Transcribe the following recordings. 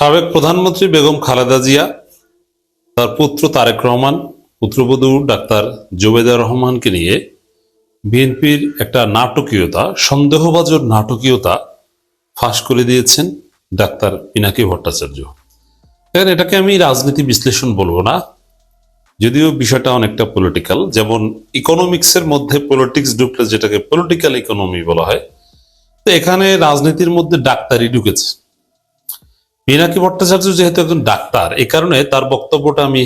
সাবেক প্রধানমন্ত্রী বেগম খালেদা জিয়া, তার পুত্র তারেক রহমান, পুত্রবধূ ডাক্তার জুবেদা রহমানকে নিয়ে বিএনপির একটা নাটকীয়তা সন্দেহবাজর নাটকীয়তা ফাঁস করে দিয়েছেন ডাক্তার পিনাকি ভট্টাচার্য। এখন এটাকে আমি রাজনীতি বিশ্লেষণ বলব না, যদিও বিষয়টা অনেকটা পলিটিক্যাল যেমন ইকোনমিক্সের মধ্যে পলিটিক্স ঢুকলে যেটাকে পলিটিক্যাল ইকোনমি বলা হয়, তো এখানে রাজনীতির মধ্যে ডাক্তারই ঢুকেছে। পিনাকি ভট্টাচার্য যেহেতু একজন ডাক্তার এই কারণে তার বক্তব্যটা আমি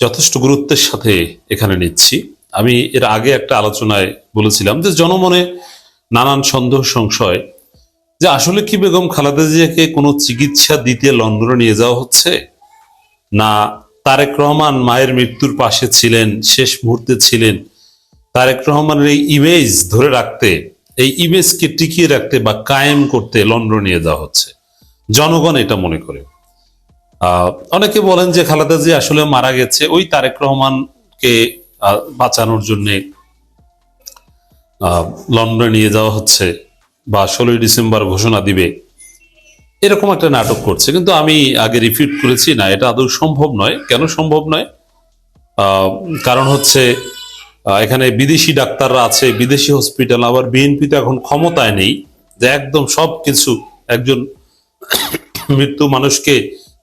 যথেষ্ট গুরুত্বের সাথে এখানে নিচ্ছি। আমি এর আগে একটা আলোচনায় বলেছিলাম যে জনমনে নানান সন্দেহ, সংশয়, যে আসলে কি বেগম খালেদা জিয়াকে কোনো চিকিৎসা দিতে লন্ডনে নিয়ে যাওয়া হচ্ছে, না তারেক রহমান মায়ের মৃত্যুর পাশে ছিলেন, শেষ মুহূর্তে ছিলেন। তারেক রহমানের এই ইমেজ ধরে রাখতে, এই ইমেজকে টিকিয়ে রাখতে বা কায়েম করতে লন্ডন নিয়ে যাওয়া হচ্ছে। জনগণ এটা মনে করে। অনেকে বলেন যে খালেদা জি আসলে মারা গেছে, ওই তারেক রহমানকে বাঁচানোর জন্য লন্ডনে নিয়ে যাওয়া হচ্ছে বা ষোলোই ডিসেম্বর ঘোষণা দিবে। এরকম একটা নাটক করছে। কিন্তু আমি আগে রিপিট করেছি না, এটা আদৌ সম্ভব নয়। কেন সম্ভব নয়? কারণ হচ্ছে এখানে বিদেশি ডাক্তাররা আছে, বিদেশি হসপিটাল আবার বিএনপি তো এখন ক্ষমতায় নেই, যে একদম সব কিছু একজন মৃত্যু মানুষকে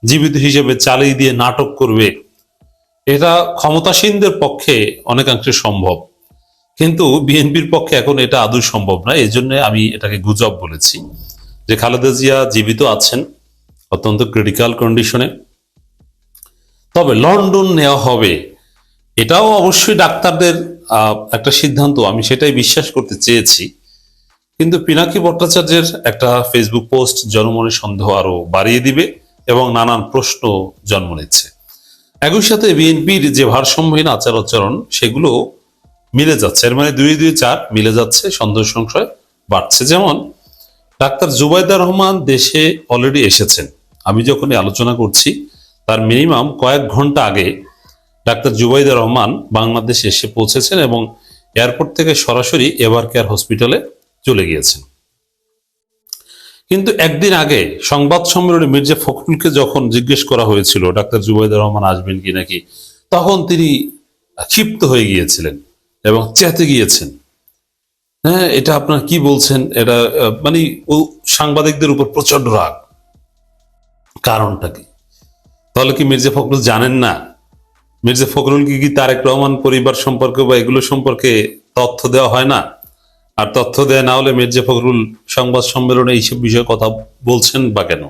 জীবিত হিসেবে চালিয়ে দিয়ে নাটক করবে, এটা ক্ষমতাসীনদের পক্ষে অনেকাংশে সম্ভব। কিন্তু বিএনপির পক্ষে এখন এটা আদৌ সম্ভব না এই জন্য আমি এটাকে গুজব বলেছি যে খালেদা জিয়া জীবিত আছেন অত্যন্ত ক্রিটিক্যাল কন্ডিশনে তবে লন্ডন নেওয়া হবে, এটাও অবশ্যই ডাক্তারদের একটা সিদ্ধান্ত, আমি সেটাই বিশ্বাস করতে চেয়েছি। কিন্তু পিনাকি ভট্টাচার্যের একটা ফেসবুক পোস্ট জনমনের সন্দেহ আরও বাড়িয়ে দিবে এবং নানান প্রশ্ন জন্ম নিচ্ছে। একই সাথে বিএনপির যে ভারসাম্যহীন আচার আচরণ সেগুলো মিলে যাচ্ছে। এর মানে দুই দুই, চার মিলে যাচ্ছে, সন্দেহ সংশয় বাড়ছে। যেমন, ডাক্তার জুবাইদা রহমান দেশে অলরেডি এসেছেন। আমি যখন আলোচনা করছি, তার মিনিমাম কয়েক ঘণ্টা আগে ডাক্তার জুবাইদা রহমান বাংলাদেশে এসে পৌঁছেছেন এবং এয়ারপোর্ট থেকে সরাসরি এভার কেয়ার হসপিটালে চলে গিয়েছেন। কিন্তু একদিন আগে সংবাদ সম্মেলনে মির্জা ফখরুলকে যখন জিজ্ঞেস করা হয়েছিল, ডাক্তার জুবাইদা রহমান আসবেন কি নাকি, তখন তিনি ক্ষিপ্ত হয়ে গিয়েছিলেন এবং চেতে গিয়েছেন। হ্যাঁ এটা আপনার কি বলছেন? এটা মানে ও সাংবাদিকদের উপর প্রচণ্ড রাগ। কারণটা কি? তাহলে কি মির্জা ফখরুল জানেন না? মির্জা ফখরুল কি কি তারেক রহমান পরিবার সম্পর্কে বা এগুলো সম্পর্কে তথ্য দেওয়া হয় না? আর তথ্য দেয় না হলে মির্জা ফখরুল সংবাদ সম্মেলনে এইসব বিষয়ে কথা বলছেন বা কেন?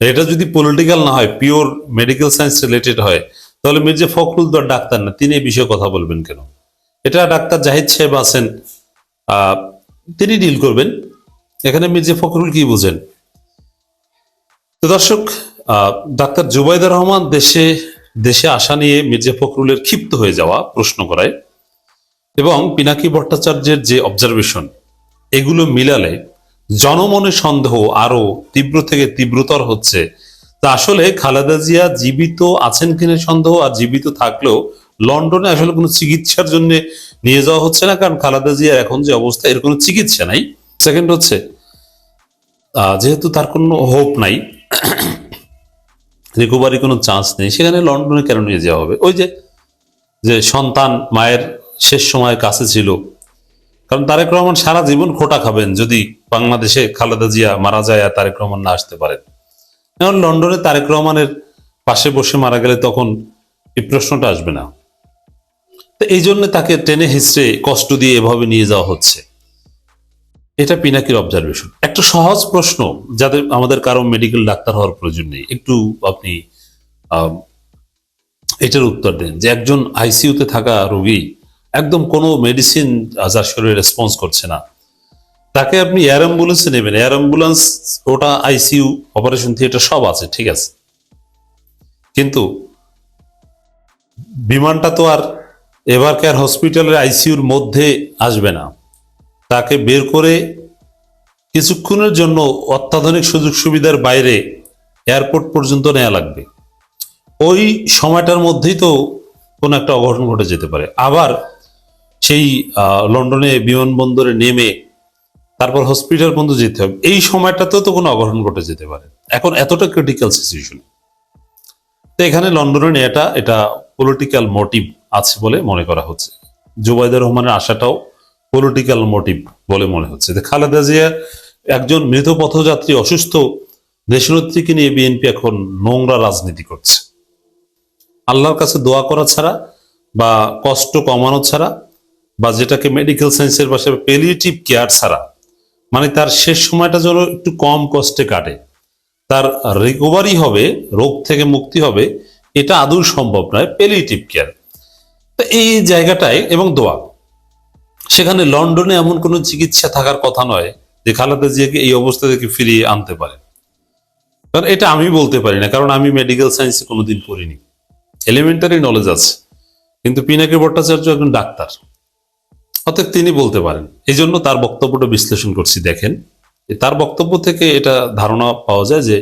এটা যদি পলিটিক্যাল না হয় পিওর মেডিকেল সায়েন্স রিলেটেড হয়, তাহলে মির্জা ফখরুল তো ডাক্তার না। তিনি এই বিষয়ে কথা বলবেন কেন? এটা ডাক্তার জাহিদ সাহেব আছেন তিনি ডিল করবেন। এখানে মির্জা ফখরুল কি বুঝেন? তো দর্শক ডাক্তার জুবাইদা রহমান দেশে দেশে আসা নিয়ে মির্জা ফখরুলের ক্ষিপ্ত হয়ে যাওয়া প্রশ্ন করায়। এবং পিনাকি ভট্টাচার্যের যে অবজারভেশন এগুলো মিলালে জনমনে সন্দেহ আরও তীব্র থেকে তীব্রতর হচ্ছে। তা আসলে খালেদা জিয়া জীবিত আছেন কিনা সন্দেহ আর জীবিত থাকলেও লন্ডনে আসলে কোনো চিকিৎসার জন্য নিয়ে যাওয়া হচ্ছে না, কারণ খালেদা জিয়ার এখন যে অবস্থা, এর কোনো চিকিৎসা নাই। সেকেন্ড হচ্ছে যেহেতু তার কোনো হোপ নাই রিকভারি কোনো চান্স নেই, সেখানে লন্ডনে কেন নিয়ে যাওয়া হবে? ওই যে যে সন্তান, মায়ের শেষ সময়ের কাছে ছিল। কারণ তারেক রহমান সারা জীবন খোটা খাবেন যদি বাংলাদেশে খালেদা জিয়া মারা যায় আর তারেক রহমান না আসতে পারেন। এখন লন্ডনে তারেক রহমানের পাশে বসে মারা গেলে তখন এই প্রশ্নটা আসবে না। তো এই জন্য তাকে টেনে হিসড়ে কষ্ট দিয়ে এভাবে নিয়ে যাওয়া হচ্ছে। এটা পিনাকির অবজারভেশন একটা সহজ প্রশ্ন, যাদের আমাদের কারও মেডিকেল ডাক্তার হওয়ার প্রয়োজন নেই। একটু আপনি এটার উত্তর দেন যে একজন আইসিইউতে থাকা রোগী একদম কোনো মেডিসিন যার শরীরে রেসপন্স করছে না। তাকে আপনি এয়ার অ্যাম্বুলেন্সে নেবেন। এয়ার অ্যাম্বুলেন্স ওটা আইসিইউ অপারেশন থিয়েটার সব আছে, ঠিক আছে। কিন্তু বিমানটা তো আর এভার কেয়ার হসপিটালের আইসিইউর মধ্যে আসবে না। তাকে বের করে কিছুক্ষণের জন্য অত্যাধুনিক সুযোগ সুবিধার বাইরে এয়ারপোর্ট পর্যন্ত নেওয়া লাগবে। ওই সময়টার মধ্যেই তো কোনো একটা অঘটন ঘটে যেতে পারে। আবার সেই লন্ডনে বিমানবন্দরে নেমে তারপর হসপিটাল পর্যন্ত যেতে হবে, এই সময়টাতেও তো কোনো অঘটন ঘটে যেতে পারে। এখন এতটা ক্রিটিক্যাল সিচুয়েশন তো এখানে লন্ডনে নেওয়াটা এটা পলিটিক্যাল মোটিভ আছে বলে মনে করা হচ্ছে। জুবাইদুর রহমানের আশাটাও পলিটিক্যাল মোটিভ বলে মনে হচ্ছে। খালেদা জিয়া একজন মৃত পথযাত্রী অসুস্থ, দেশনেত্রীকে নিয়ে বিএনপি এখন নোংরা রাজনীতি করছে। আল্লাহর কাছে দোয়া করা ছাড়া বা কষ্ট কমানো ছাড়া বা যেটাকে মেডিকেল সায়েন্সের ভাষায় পেলিয়েটিভ কেয়ার ছাড়া মানে তার শেষ সময়টা যেন একটু কম কষ্টে কাটে, তার রিকভারি হবে, রোগ থেকে মুক্তি হবে, এটা আদৌ সম্ভব নয় পেলিয়েটিভ কেয়ার তো এই জায়গাটায় এবং দোয়া, সেখানে লন্ডনে এমন কোনো চিকিৎসা থাকার কথা নয় যে খালেদা জিয়াকে এই অবস্থা থেকে ফিরিয়ে আনতে পারে। কারণ এটা আমি বলতে পারি না, কারণ আমি মেডিকেল সায়েন্সে কোনোদিন পড়িনি। এলিমেন্টারি নলেজ আছে, কিন্তু পিনাকি ভট্টাচার্য একজন ডাক্তার। অতএব তিনি বলতে পারেন। এই জন্য তার বক্তব্যটা বিশ্লেষণ করছি, দেখেন। তার বক্তব্য থেকে এটা ধারণা পাওয়া যায় যে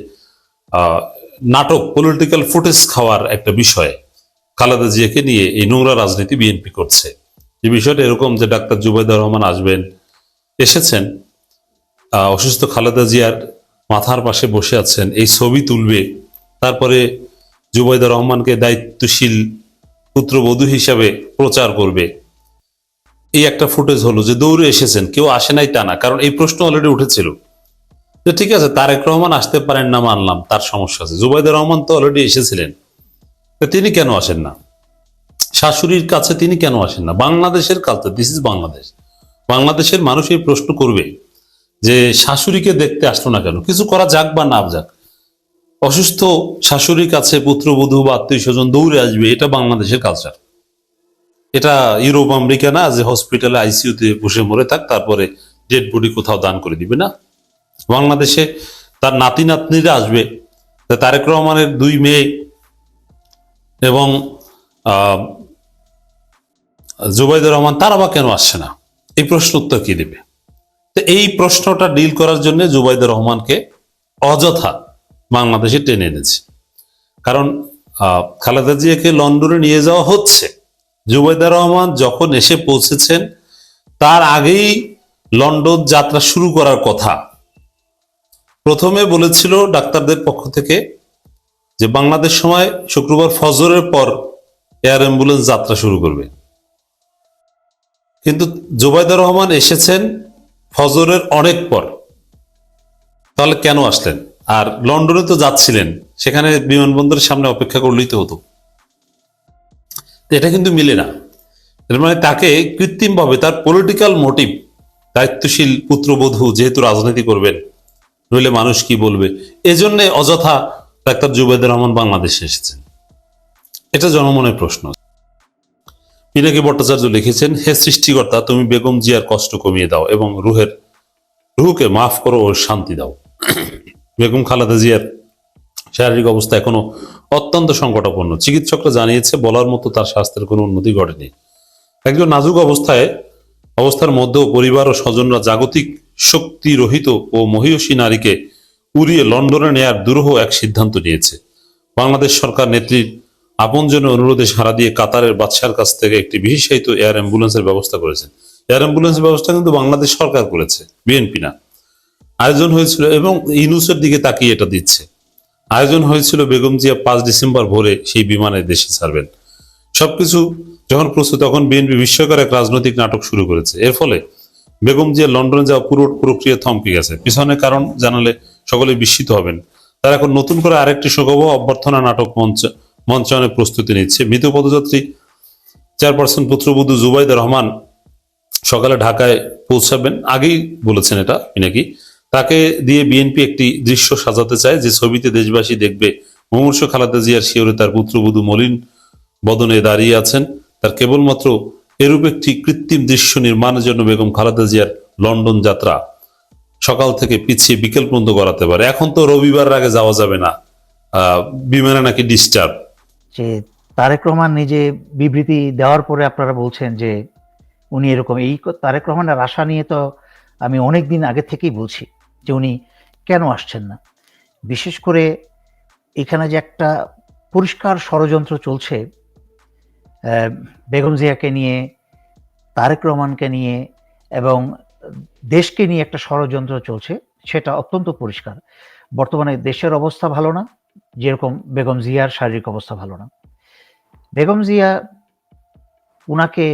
নাটক পলিটিক্যাল ফুটেজ খাওয়ার একটা বিষয় খালেদা জিয়াকে নিয়ে এই নোংরা রাজনীতি বিএনপি করছে। যে বিষয়টা এরকম যে ডাক্তার জুবাইদুর রহমান আসবেন, এসেছেন অসুস্থ খালেদা জিয়ার মাথার পাশে বসে আছেন, এই ছবি তুলবে, তারপরে জুবাইদুর রহমানকে দায়িত্বশীল পুত্রবধূ হিসাবে প্রচার করবে। এই একটা ফুটেজ হলো যে দৌড়ে এসেছেন, কেউ আসে নাই তা না কারণ এই প্রশ্ন অলরেডি উঠেছিল। যে ঠিক আছে, তারেক রহমান আসতে পারেন না মানলাম, তার সমস্যা আছে। জুবাইদুর রহমান তো অলরেডি এসেছিলেন। তো তিনি কেন আসেন না? শাশুড়ির কাছে তিনি কেন আসেন না? বাংলাদেশের কালচার দিস ইজ বাংলাদেশ। বাংলাদেশের মানুষ এই প্রশ্ন করবে যে শাশুড়িকে দেখতে আসলো না কেন? কিছু করা যাক বা না যাক। অসুস্থ শাশুড়ির কাছে পুত্রবধূ বা আত্মীয় স্বজন দৌড়ে আসবে, এটা বাংলাদেশের কালচার এটা ইউরোপ, আমেরিকা না, যে হসপিটালে আইসিইউতে বসে মরে থাক, তারপরে ডেড বডি কোথাও দান করে দিবে না। বাংলাদেশে তার নাতি নাতনিরা আসবে। তারেক রহমানের দুই মেয়ে এবং জুবাইদুর রহমান, তারা বা কেন আসছে না? এই প্রশ্ন উত্তর কি দেবে? তো এই প্রশ্নটা ডিল করার জন্য জুবাইদুর রহমানকে অযথা বাংলাদেশে টেনে এনেছে। কারণ খালেদা জিয়াকে লন্ডনে নিয়ে যাওয়া হচ্ছে। জুবাইদুর রহমান যখন এসে পৌঁছেছেন, তার আগেই লন্ডন যাত্রা শুরু করার কথা। প্রথমে বলেছিল ডাক্তারদের পক্ষ থেকে যে, বাংলাদেশ সময় শুক্রবার ফজরের পর এয়ার অ্যাম্বুলেন্স যাত্রা শুরু করবে। কিন্তু জুবাইদুর রহমান এসেছেন ফজরের অনেক পর। তাহলে কেন আসলেন? আর লন্ডনে তো যাচ্ছিলেন, সেখানে বিমানবন্দরের সামনে অপেক্ষা করলেই তো হতো। এটা কিন্তু মিলে না। এর মানে তাকে কৃত্রিমভাবে তার পলিটিক্যাল মোটিভ দায়িত্বশীল পুত্রবধূ যেহেতু রাজনীতি করবেন, নইলে মানুষ কি বলবে? এজন্য অযথা ডাক্তার জুবাইদুর রহমান বাংলাদেশে এসেছেন। এটা জনমনের প্রশ্ন। পিনাকি ভট্টাচার্য লিখেছেন, হে সৃষ্টিকর্তা, তুমি বেগম জিয়ার কষ্ট কমিয়ে দাও এবং রুহের, রুহকে মাফ করো ও শান্তি দাও। বেগম খালেদা জিয়ার শারীরিক অবস্থা এখনও অত্যন্ত সংকটাপন্ন চিকিৎসকরা জানিয়েছে, বলার মতো তার স্বাস্থ্যের কোনো উন্নতি ঘটেনি। একজন নাজুক অবস্থায়, অবস্থার মধ্যেও পরিবার ও স্বজনরা জাগতিক শক্তি রহিত ও মহিষী নারীকে উড়িয়ে লন্ডনে নেয়ার দুরূহ এক সিদ্ধান্ত নিয়েছে। বাংলাদেশ সরকার নেত্রীর আপনজনের অনুরোধে সাড়া দিয়ে কাতারের বাদশার কাছ থেকে একটি বিশেষায়িত এয়ার অ্যাম্বুলেন্সের ব্যবস্থা করেছেন এয়ার অ্যাম্বুলেন্সের ব্যবস্থা কিন্তু বাংলাদেশ সরকার করেছে, বিএনপি না। আয়োজন হয়েছিল এবং ইনুসের দিকে তাকিয়ে এটা দিচ্ছে। আয়োজন হয়েছিল বেগম জিয়া পাঁচ ডিসেম্বর ভোরে সেই বিমানে দেশে ছাড়বেন। সবকিছু যখন প্রস্তুত, তখন বিএনপি বিস্ময়কর এক রাজনৈতিক নাটক শুরু করেছে। এর ফলে বেগম জিয়া লন্ডনে যাওয়া পুরো প্রক্রিয়া থমকে গেছে। পিছনে কারণ জানালে সকলে বিস্মিত হবেন। তারা এখন নতুন করে আরেকটি শোকব অভ্যর্থনা নাটক মঞ্চ মঞ্চায়নের প্রস্তুতি নিচ্ছে। মৃত পদযাত্রী চেয়ারপারসন পুত্রবধূ জুবাইদা রহমান সকালে ঢাকায় পৌঁছাবেন। আগেই বলেছেন এটা নাকি? তাকে দিয়ে বিএনপি একটি দৃশ্য সাজাতে চায় যে ছবিতে দেশবাসী দেখবে মুমূর্ষ খালেদা জিয়ার শিওরে তার পুত্রবধূ মলিন বদনে দাঁড়িয়ে আছেন। তার কেবলমাত্র এরূপ একটি কৃত্রিম দৃশ্য নির্মাণের জন্য বেগম খালেদা জিয়ার লন্ডন যাত্রা সকাল থেকে পিছিয়ে বিকেল পর্যন্ত করাতে পারে। এখন তো রবিবার আগে যাওয়া যাবে না। বিমানে নাকি ডিস্টার্ব যে তারেক রহমান নিজে বিবৃতি দেওয়ার পরে আপনারা বলছেন যে উনি এরকম। এই তারেক রহমানের আশা নিয়ে তো আমি অনেক দিন আগে থেকেই বলছি। যে উনি কেন আসছেন না? বিশেষ করে এখানে যে একটা পরিষ্কার ষড়যন্ত্র চলছে বেগম জিয়াকে নিয়ে, তারেক রহমানকে নিয়ে এবং দেশকে নিয়ে একটা ষড়যন্ত্র চলছে, সেটা অত্যন্ত পরিষ্কার। বর্তমানে দেশের অবস্থা ভালো না, যেরকম বেগম জিয়ার শারীরিক অবস্থা ভালো না। বেগম জিয়া উনাকে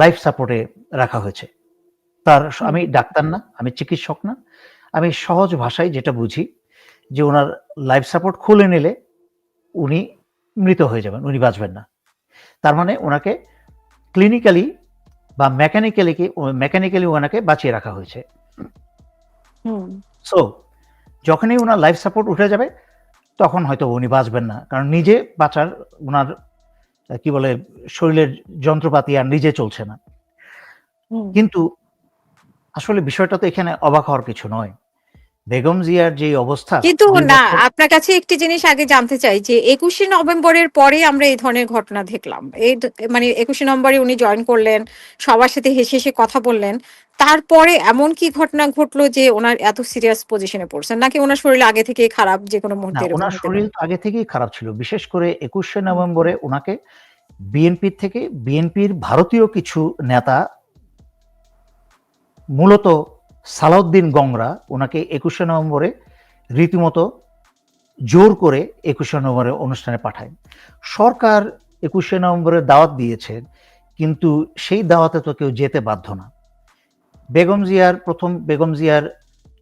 লাইফ সাপোর্টে রাখা হয়েছে। তার আমি ডাক্তার না আমি চিকিৎসক না। আমি সহজ ভাষায় যেটা বুঝি যে ওনার লাইফ সাপোর্ট খুলে নিলে উনি মৃত হয়ে যাবেন উনি বাঁচবেন না। তার মানে ওনাকে ক্লিনিক্যালি বা মেকানিক্যালি মেকানিক্যালি ওনাকে বাঁচিয়ে রাখা হয়েছে। সো যখনই ওনার লাইফ সাপোর্ট উঠে যাবে তখন হয়তো উনি বাঁচবেন না। কারণ নিজে বাঁচার ওনার কি বলে শরীরের যন্ত্রপাতি আর নিজে চলছে না। কিন্তু আসলে বিষয়টা তো এখানে অবাক হওয়ার কিছু নয়। বেগম জিয়ার যে অবস্থা কিন্তু না আপনার কাছে একটি জিনিস আগে জানতে চাই যে একুশে নভেম্বরের পরে আমরা এই ধরনের ঘটনা দেখলাম। এই মানে একুশে নভেম্বরে উনি জয়েন করলেন সবার সাথে হেসে হেসে কথা বললেন। তারপরে এমন কি ঘটনা ঘটলো যে ওনার এত সিরিয়াস পজিশনে পড়ছেন? নাকি ওনার শরীর আগে থেকেই খারাপ যে কোনো মুহূর্তে ওনার শরীর আগে থেকেই খারাপ ছিল। বিশেষ করে একুশে নভেম্বরে ওনাকে বিএনপির থেকে বিএনপির ভারতীয় কিছু নেতা মূলত সালাউদ্দিন গংরা ওনাকে একুশে নভেম্বরে রীতিমতো জোর করে একুশে নভেম্বরে অনুষ্ঠানে পাঠায়। সরকার একুশে নভেম্বরে দাওয়াত দিয়েছে কিন্তু সেই দাওয়াতে তো কেউ যেতে বাধ্য না। বেগম জিয়ার প্রথম বেগম জিয়ার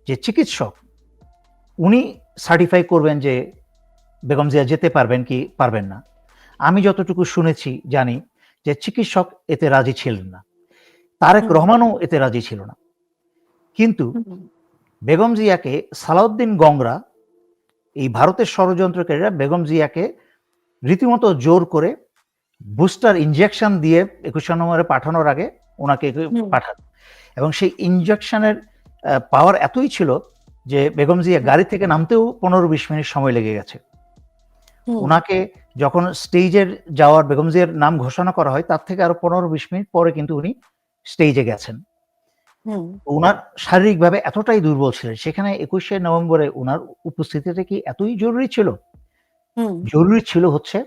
যে চিকিৎসক উনি সার্টিফাই করবেন যে বেগম জিয়া যেতে পারবেন কি পারবেন না। আমি যতটুকু শুনেছি জানি যে চিকিৎসক এতে রাজি ছিলেন না। তারেক হুম। রহমানও এতে রাজি ছিল না। কিন্তু বেগম জিয়াকে সালাউদ্দিন গংরা এই ভারতের ষড়যন্ত্রকারীরা বেগম জিয়াকে রীতিমতো জোর করে বুস্টার ইনজেকশন দিয়ে একুশে নম্বরে পাঠানোর আগে ওনাকে পাঠান। এবং সেই ইনজেকশনের পাওয়ার এতই ছিল যে বেগম জিয়া গাড়ি থেকে নামতেও পনেরো বিশ মিনিট সময় লেগে গেছে। ওনাকে যখন স্টেজের যাওয়ার বেগম জিয়ার নাম ঘোষণা করা হয় তার থেকে আরও পনেরো বিশ মিনিট পরে কিন্তু উনি স্টেজে গেছেন। ওনার শারীরিকভাবে এতটাই দুর্বল ছিলেন সেখানে একুশে নভেম্বরে ওনার উপস্থিতিটা কি এতই জরুরি ছিল? জরুরি ছিল হচ্ছে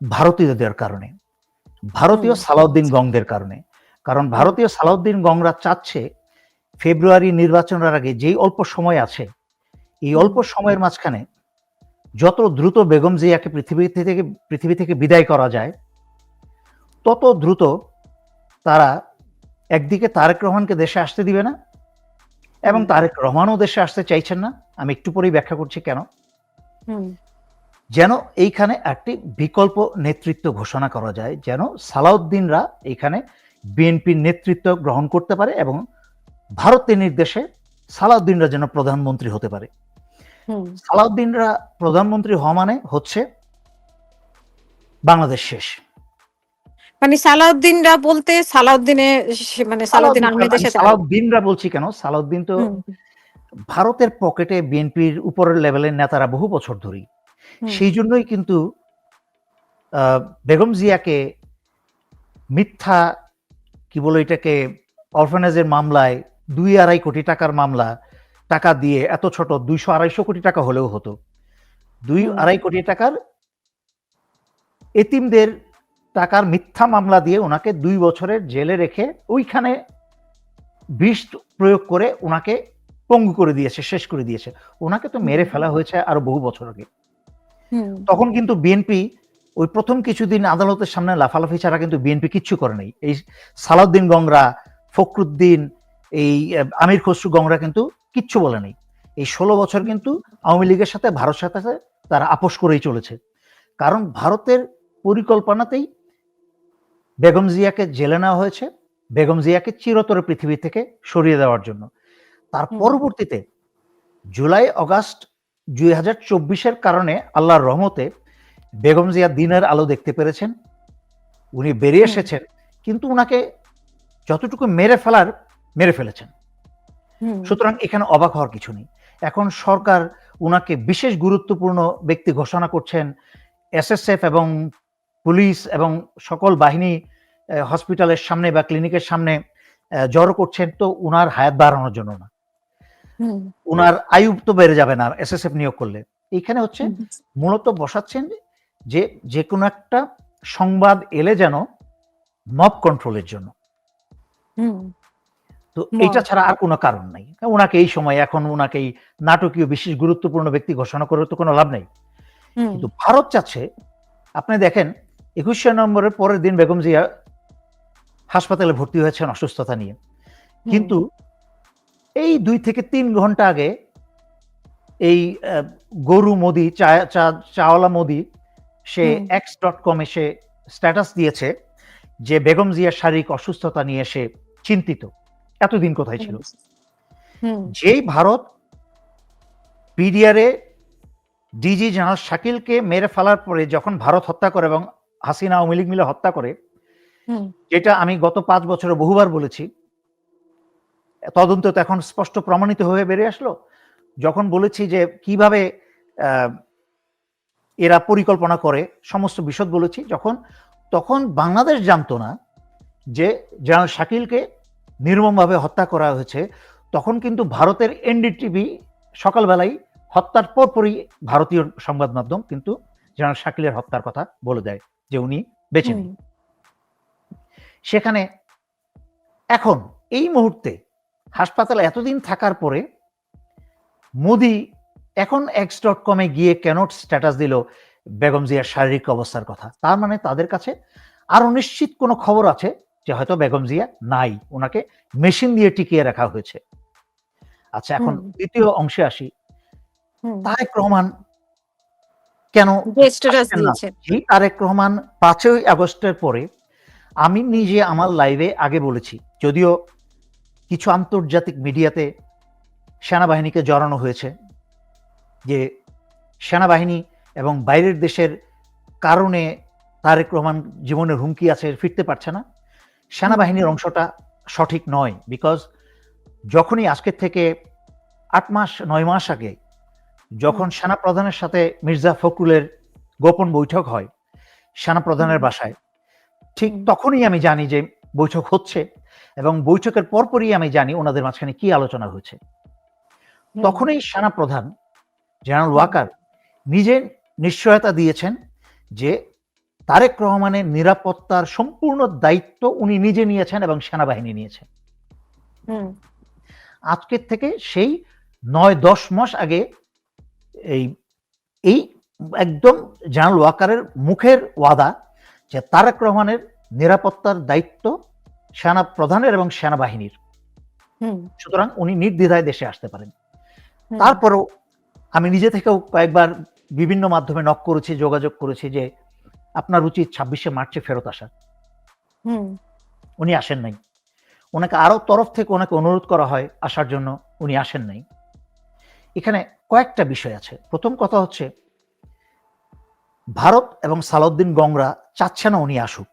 ভারতীয়দের কারণে ভারতীয় সালাউদ্দিন গংদের কারণে। কারণ ভারতীয় সালাউদ্দিন গংরা চাচ্ছে ফেব্রুয়ারি নির্বাচনের আগে যেই অল্প সময় আছে এই অল্প সময়ের মাঝখানে যত দ্রুত বেগম জিয়াকে পৃথিবী থেকে পৃথিবী থেকে বিদায় করা যায় তত দ্রুত তারা একদিকে তারেক রহমানকে দেশে আসতে দিবে না এবং। তারেক রহমানও দেশে আসতে চাইছেন না। আমি একটু পরেই ব্যাখ্যা করছি কেন। যেন এইখানে একটি বিকল্প নেতৃত্ব ঘোষণা করা যায় যেন সালাউদ্দিনরা এইখানে বিএনপির নেতৃত্ব গ্রহণ করতে পারে এবং ভারতের নির্দেশে সালাউদ্দিনরা যেন প্রধানমন্ত্রী হতে পারে। সালাউদ্দিনরা প্রধানমন্ত্রী হওয়া মানে হচ্ছে বাংলাদেশ শেষ। মানে সালাউদ্দিনরা বলতে সালাউদ্দিনে মানে সালাউদ্দিন আহমেদের সাথে সালাউদ্দিনরা বলছি কেন? সালাউদ্দিন তো ভারতের পকেটে বিএনপির উপরের লেভেলের নেতারা বহু বছর ধরেই। সেই জন্যই কিন্তু বেগম জিয়াকে মিথ্যা কি বলে এটাকে অরফানেজের মামলায় দুই আড়াই কোটি টাকার মামলা টাকা দিয়ে এত ছোট দুইশো আড়াইশো কোটি টাকা হলেও হতো। দুই আড়াই কোটি টাকার এতিমদের টাকার মিথ্যা মামলা দিয়ে ওনাকে দুই বছরের জেলে রেখে ওইখানে বিষ প্রয়োগ করে ওনাকে পঙ্গু করে দিয়েছে শেষ করে দিয়েছে। ওনাকে তো মেরে ফেলা হয়েছে আরও বহু বছর আগে। তখন কিন্তু বিএনপি ওই প্রথম কিছুদিন আদালতের সামনে লাফালাফি ছাড়া কিন্তু বিএনপি কিচ্ছু করে নাই। এই সালাউদ্দিন গংরা ফখরুদ্দিন এই আমির খসরু গংরা কিন্তু কিচ্ছু বলে নাই। এই ষোলো বছর কিন্তু আওয়ামী লীগের সাথে ভারত সাথে তারা আপোষ করেই চলেছে। কারণ ভারতের পরিকল্পনাতেই বেগম জিয়াকে জেলে নেওয়া হয়েছে বেগম জিয়াকে চিরতরে পৃথিবী থেকে সরিয়ে দেওয়ার জন্য। তার পরবর্তীতে জুলাই অগাস্ট দুই হাজার চব্বিশের কারণে আল্লাহর রহমতে বেগম জিয়া দিনের আলো দেখতে পেরেছেন। উনি বেরিয়ে এসেছেন কিন্তু উনাকে যতটুকু মেরে ফেলার মেরে ফেলেছেন। সুতরাং এখানে অবাক হওয়ার কিছু নেই। এখন সরকার উনাকে বিশেষ গুরুত্বপূর্ণ ব্যক্তি ঘোষণা করছেন এসএসএফ এবং পুলিশ এবং সকল বাহিনী হসপিটালের সামনে বা ক্লিনিকের সামনে জড়ো করছেন তো উনার হায়াত বাড়ানোর জন্য না। উনার আয়ু তো বেড়ে যাবে না এসএসএফ নিয়োগ করলে। এইখানে হচ্ছে মূলত বসাচ্ছেন যে যে কোনো একটা সংবাদ এলে যেন মব কন্ট্রোলের জন্য। হুম, তো। এটা ছাড়া আর কোনো কারণ নাই। ওনাকে এই সময় এখন ওনাকে এই নাটকীয় বিশেষ গুরুত্বপূর্ণ ব্যক্তি ঘোষণা করে তো কোনো লাভ নেই। কিন্তু ভারত চাচ্ছে আপনি দেখেন একুশে নম্বরের পরের দিন বেগম জিয়া হাসপাতালে ভর্তি হয়েছেন অসুস্থতা নিয়ে। কিন্তু এই দুই থেকে তিন ঘণ্টা আগে এই গরু মোদি চাওয়ালা মোদি সে এক্স ডট কমে সে স্ট্যাটাস দিয়েছে যে বেগম জিয়ার শারীরিক অসুস্থতা নিয়ে সে চিন্তিত। এতদিন কোথায় ছিল? যেই ভারত পিডিআরে ডিজি জেনারেল শাকিলকে মেরে ফেলার পরে যখন ভারত হত্যা করে এবং হাসিনা আওয়ামী লীগ মিলে হত্যা করে যেটা আমি গত পাঁচ বছরে বহুবার বলেছি। তদন্ত তো এখন স্পষ্ট প্রমাণিত হয়ে বেরিয়ে আসলো। যখন বলেছি যে কীভাবে এরা পরিকল্পনা করে সমস্ত বিশদ বলেছি। যখন তখন বাংলাদেশ জানতো না যে জেনারেল শাকিলকে নির্মমভাবে হত্যা করা হয়েছে। তখন কিন্তু ভারতের এনডিটিভি সকালবেলায় হত্যার পরপরই ভারতীয় সংবাদ মাধ্যম কিন্তু জেনারেল শাকিলের হত্যার কথা বলে দেয়। যে উনি বেঁচে নেই সেখানে এখন এই মুহূর্তে হাসপাতালে এতদিন থাকার পরে মোদি এখন এক্স ডট কমে গিয়ে কেন স্ট্যাটাস দিল বেগম জিয়ার শারীরিক অবস্থার কথা। তার মানে তাদের কাছে আরও নিশ্চিত কোনো খবর আছে যে হয়তো বেগম জিয়া নাই ওনাকে মেশিন দিয়ে টিকিয়ে রাখা হয়েছে। আচ্ছা এখন দ্বিতীয় অংশে আসি। তারেক রহমান কেন তারেক রহমান পাঁচই আগস্টের পরে আমি নিজে আমার লাইভে আগে বলেছি যদিও কিছু আন্তর্জাতিক মিডিয়াতে সেনাবাহিনীকে জড়ানো হয়েছে যে সেনাবাহিনী এবং বাইরের দেশের কারণে তারেক রহমান জীবনের হুমকি আছে ফিরতে পারছে না। সেনাবাহিনীর অংশটা সঠিক নয় বিকজ যখনই আজকের থেকে আট মাস নয় মাস আগে যখন সেনা প্রধানের সাথে মির্জা ফখরুলের গোপন বৈঠক হয় সেনা প্রধানের বাসায় ঠিক তখনই আমি জানি যে বৈঠক হচ্ছে এবং বৈঠকের পরপরই আমি জানি ওনাদের মাঝখানে কি আলোচনা হয়েছে। তখনই সেনা প্রধান জেনারেল ওয়াকার নিজে নিশ্চয়তা দিয়েছেন যে তারেক রহমানের নিরাপত্তার সম্পূর্ণ দায়িত্ব উনি নিজে নিয়েছেন এবং সেনাবাহিনী নিয়েছেন হুম, আজকের থেকে সেই নয় দশ মাস আগে এই এই একদম জেনারেল ওয়াকারের মুখের ওয়াদা যে তারেক রহমানের নিরাপত্তার দায়িত্ব সেনা প্রধানের এবং সেনাবাহিনীর। সুতরাং উনি নির্দ্বিধায় দেশে আসতে পারেন। তারপরও আমি নিজে থেকেও কয়েকবার বিভিন্ন মাধ্যমে নক করেছি যোগাযোগ করেছি যে আপনার উচিত ছাব্বিশে মার্চে ফেরত আসা। হুম, উনি আসেন নাই। ওনাকে আরও তরফ থেকে ওনাকে অনুরোধ করা হয় আসার জন্য উনি আসেন নাই। এখানে কয়েকটা বিষয় আছে। প্রথম কথা হচ্ছে, ভারত এবং সালাউদ্দিন গংরা চাচ্ছে না উনি আসুক।